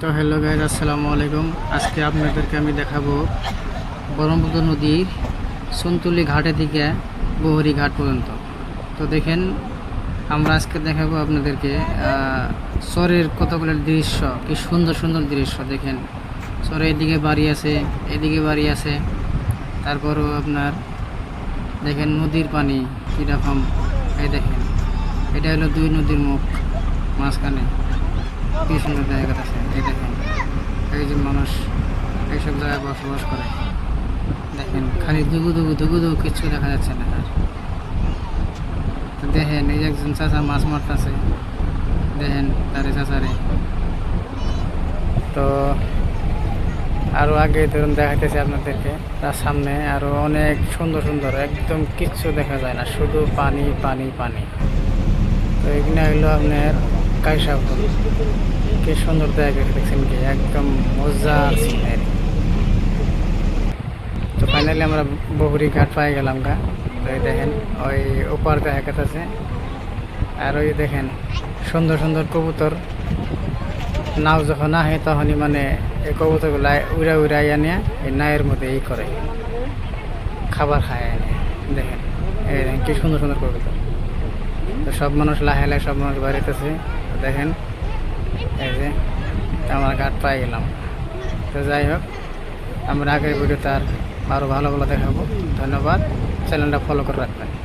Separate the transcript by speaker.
Speaker 1: তো hello guys আসসালামু আলাইকুম। আজকে আপনাদেরকে আমি দেখাবো ব্রহ্মপুত্র নদীর সন্তুলি ঘাটে থেকে বহরি ঘাট পর্যন্ত। তো দেখেন, আমরা আজকে দেখাবো আপনাদেরকে চরের কতগুলো দৃশ্য, কি সুন্দর সুন্দর দৃশ্য, দেখেন। চরে এদিকে বাড়ি আছে, এদিকে বাড়ি আছে। তারপরও আপনার, দেখেন নদীর পানি কীরকম, এই দেখেন। এটা হলো দুই নদীর মুখ, মাঝখানে। কি সুন্দর জায়গা আছে, এই দেখেন। এই যে মানুষ এইসব জায়গায় বসবাস করে। দেখেন, খালি দুগু দুগু দুগু দুগু কিচ্ছু দেখা যাচ্ছে না আর। দেখেন, এই একজন চাচা মাছ মারতেছে। দেখেন, তারে চাচারে। তো আরও আগে ধরুন দেখাইতেছি আপনাদেরকে। তার সামনে আরও অনেক সুন্দর সুন্দর, একদম কিচ্ছু দেখা যায় না, শুধু পানি পানি পানি। তো এখানে হলো আপনার কাইসা ফুল কি সুন্দর জায়গা দেখছেন কি? একদম মজার সিনারি তো ফাইনালি আমরা বগুড়ি ঘাট পাই গেলাম গা। তো দেখেন, ওই ওপার দেখা আছে। আর ওই দেখেন, সুন্দর সুন্দর কবুতর। নাও যখন আহে তখনই মানে এই কবুতরগুলো উড়া উড়া আনে এই নায়ের মধ্যে এই করে। খাবার খায় এনে। দেখেন, এই কি সুন্দর সুন্দর কবুতর। তো সব মানুষ লাহে লাহে সব মানুষ বাড়িতেছে। দেখেন। এই যে, আমার ঘাট পাই গেলাম। তো যাই হোক, আমরা আগের ভিডিওতে আর আরও ভালো ভালো দেখাবো। ধন্যবাদ। চ্যানেলটা ফলো করে রাখবেন।